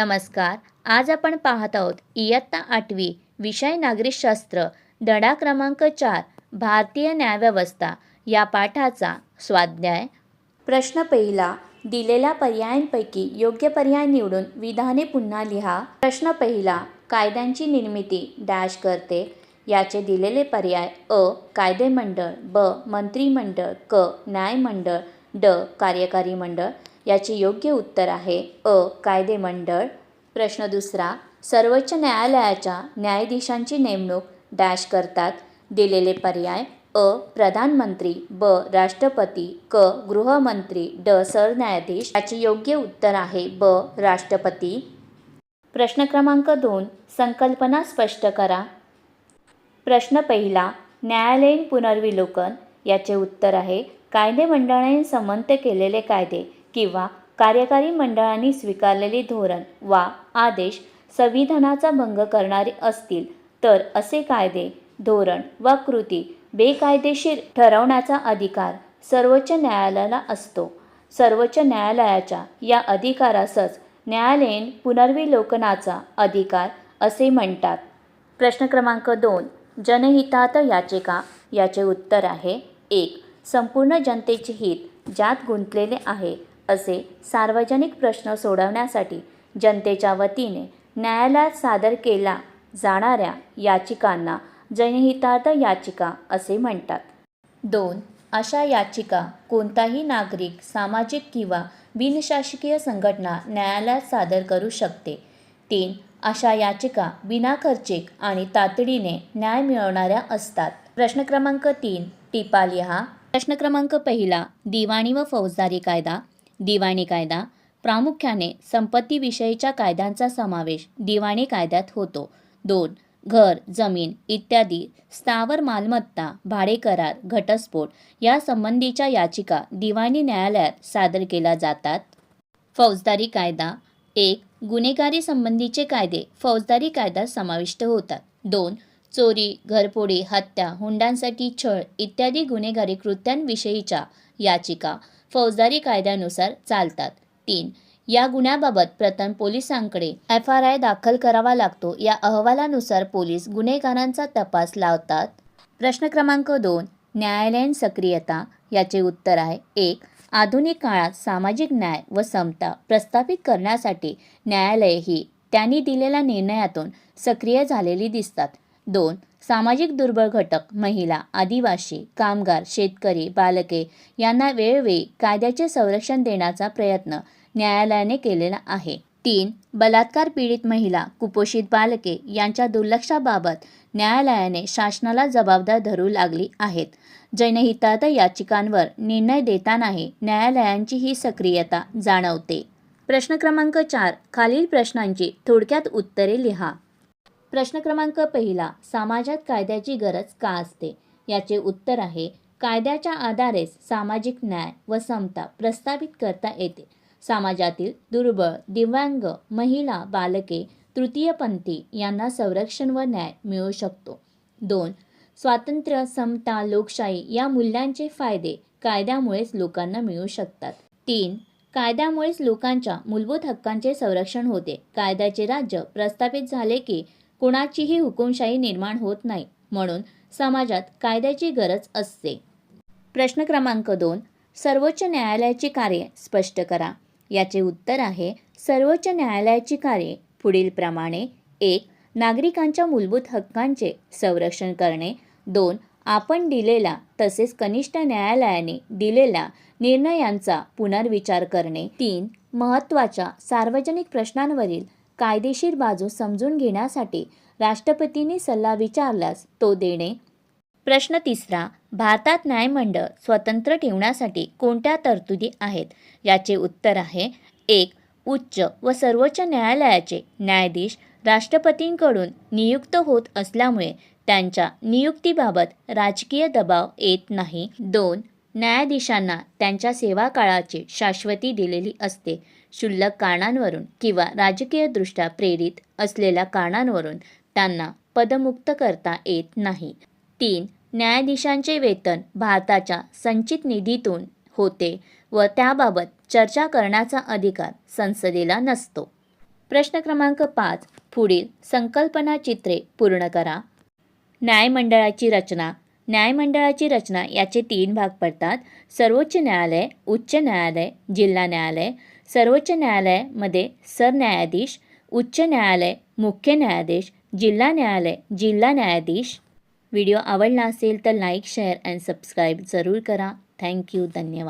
नमस्कार. आज आपण पाहत आहोत इयत्ता आठवी विषय नागरिकशास्त्र धडा क्रमांक चार भारतीय न्यायव्यवस्था या पाठाचा स्वाध्याय. प्रश्न पहिला दिलेल्या पर्यायांपैकी योग्य पर्याय निवडून विधाने पुन्हा लिहा. प्रश्न पहिला कायद्यांची निर्मिती डॅश करते. याचे दिलेले पर्याय अ कायदेमंडळ ब मंत्रिमंडळ क न्यायमंडळ ड कार्यकारी मंडळ याचे योग्य उत्तर आहे अ. कायदेमंडळ. प्रश्न दुसरा. सर्वोच्च न्यायालयाच्या न्यायाधीशांची नेमणूक डॅश करतात. दिलेले पर्याय. अ. प्रधानमंत्री ब. राष्ट्रपती क. गृहमंत्री ड. सरन्यायाधीश. याचे योग्य उत्तर आहे ब. राष्ट्रपती. प्रश्न क्रमांक दोन. संकल्पना स्पष्ट करा. प्रश्न पहिला. न्यायालयीन पुनर्विलोकन. याचे उत्तर आहे. कायदे मंडळाने केलेले कायदे. किंवा कार्यकारी मंडळांनी स्वीकारलेले धोरण वा आदेश संविधानाचा भंग करणारे असतील तर असे कायदे धोरण वा कृती बेकायदेशीर ठरवण्याचा अधिकार सर्वोच्च न्यायालयाला असतो. सर्वोच्च न्यायालयाच्या या अधिकारासच न्यायालयीन पुनर्विलोकनाचा अधिकार असे म्हणतात. प्रश्न क्रमांक दोन जनहितात याचिका याचे उत्तर आहे एक संपूर्ण जनतेचे हित ज्यात गुंतलेले आहे असे सार्वजनिक प्रश्न सोडवण्यासाठी जनतेच्या वतीने न्यायालयात सादर केला जाणाऱ्या याचिकांना जनहितार्थ याचिका असे म्हणतात. दोन अशा याचिका कोणताही नागरिक सामाजिक किंवा बिनशासकीय संघटना न्यायालयात सादर करू शकते. तीन अशा याचिका बिनाखर्चिक आणि तातडीने न्याय मिळवणाऱ्या असतात. प्रश्न क्रमांक तीन टिपा लिहा प्रश्न क्रमांक पहिला दिवाणी व फौजदारी कायदा. दिवाणी कायदा. प्रामुख्याने संपत्तीविषयीच्या कायद्यांचा समावेश दिवाणी कायद्यात होतो. दोन घर जमीन इत्यादी स्थावर मालमत्ता भाडे करार घटस्फोट या संबंधीच्या याचिका दिवाणी न्यायालयात सादर केल्या जातात. फौजदारी कायदा. एक गुन्हेगारी संबंधीचे कायदे फौजदारी कायद्यात समाविष्ट होतात. दोन चोरी घरपोडी हत्या हुंड्यांसाठी छळ इत्यादी गुन्हेगारी कृत्यांविषयीच्या याचिका फौजदारी कायद्यानुसार चालतात. तीन या गुन्ह्याबाबत प्रथम पोलिसांकडे एफ आर आय दाखल करावा लागतो. या अहवालानुसार पोलीस गुन्हेगारांचा तपास लावतात. प्रश्न क्रमांक दोन न्यायालयीन सक्रियता. याचे उत्तर आहे. एक आधुनिक काळात सामाजिक न्याय व समता प्रस्थापित करण्यासाठी न्यायालये ही त्यांनी दिलेल्या निर्णयातून सक्रिय झालेली दिसतात. दोन सामाजिक दुर्बळ घटक महिला आदिवासी कामगार शेतकरी बालके यांना वेळोवेळी कायद्याचे संरक्षण देण्याचा प्रयत्न न्यायालयाने केलेला आहे. तीन बलात्कार पीडित महिला कुपोषित बालके यांच्या दुर्लक्षाबाबत न्यायालयाने शासनाला जबाबदार धरू लागली आहेत. जनहितार्थ याचिकांवर निर्णय देतानाही न्यायालयांची ही सक्रियता जाणवते. प्रश्न क्रमांक चार खालील प्रश्नांची थोडक्यात उत्तरे लिहा. प्रश्न क्रमांक पहिला समाजात कायद्याची गरज का असते? याचे उत्तर आहे कायद्याच्या आधारेच सामाजिक न्याय व समता प्रस्थापित करता येते. समाजातील दुर्बळ दिव्यांग महिला बालके तृतीयपंथी यांना संरक्षण व न्याय मिळू शकतो. दोन स्वातंत्र्य समता लोकशाही या मूल्यांचे फायदे कायद्यामुळेच लोकांना मिळू शकतात. तीन कायद्यामुळेच लोकांच्या मूलभूत हक्कांचे संरक्षण होते. कायद्याचे राज्य प्रस्थापित झाले की कुणाचीही हुकुमशाही निर्माण होत नाही म्हणून समाजात कायद्याची गरज असते. प्रश्न क्रमांक दोन. सर्वोच्च न्यायालयाची कार्ये स्पष्ट करा. याचे उत्तर आहे सर्वोच्च न्यायालयाची कार्ये पुढीलप्रमाणे एक. नागरिकांच्या मूलभूत हक्कांचे संरक्षण करणे. दोन. आपण दिलेला तसेच कनिष्ठ न्यायालयाने दिलेला निर्णयांचा पुनर्विचार करणे. तीन. महत्त्वाच्या सार्वजनिक प्रश्नांवरील कायदेशीर बाजू समजून घेण्यासाठी राष्ट्रपतींनी सल्ला विचारल्यास तो देणे. प्रश्न तिसरा भारतात न्यायमंडळ स्वतंत्र ठेवण्यासाठी कोणत्या तरतुदी आहेत? याचे उत्तर आहे एक उच्च व सर्वोच्च न्यायालयाचे न्यायाधीश राष्ट्रपतींकडून नियुक्त होत असल्यामुळे त्यांच्या नियुक्तीबाबत राजकीय दबाव येत नाही. दोन न्यायाधीशांना त्यांच्या सेवाकाळाची शाश्वती दिलेली असते. क्षुल्लक कारणांवरून किंवा राजकीयदृष्ट्या प्रेरित असलेल्या कारणांवरून त्यांना पदमुक्त करता येत नाही. तीन न्यायाधीशांचे वेतन भारताच्या संचित निधीतून होते व त्याबाबत चर्चा करण्याचा अधिकार संसदेला नसतो. प्रश्न क्रमांक पाच पुढील संकल्पना चित्रे पूर्ण करा. न्यायमंडळाची रचना. न्यायमंडळाची रचना याचे तीन भाग पडतात. सर्वोच्च न्यायालय उच्च न्यायालय जिल्हा न्यायालय. सर्वोच्च न्यायालयामध्ये सरन्यायाधीश उच्च न्यायालय मुख्य न्यायाधीश जिल्हा न्यायालय जिल्हा न्यायाधीश. व्हिडिओ आवडला असेल तर लाईक शेअर अँड सबस्क्राईब जरूर करा. थँक्यू धन्यवाद.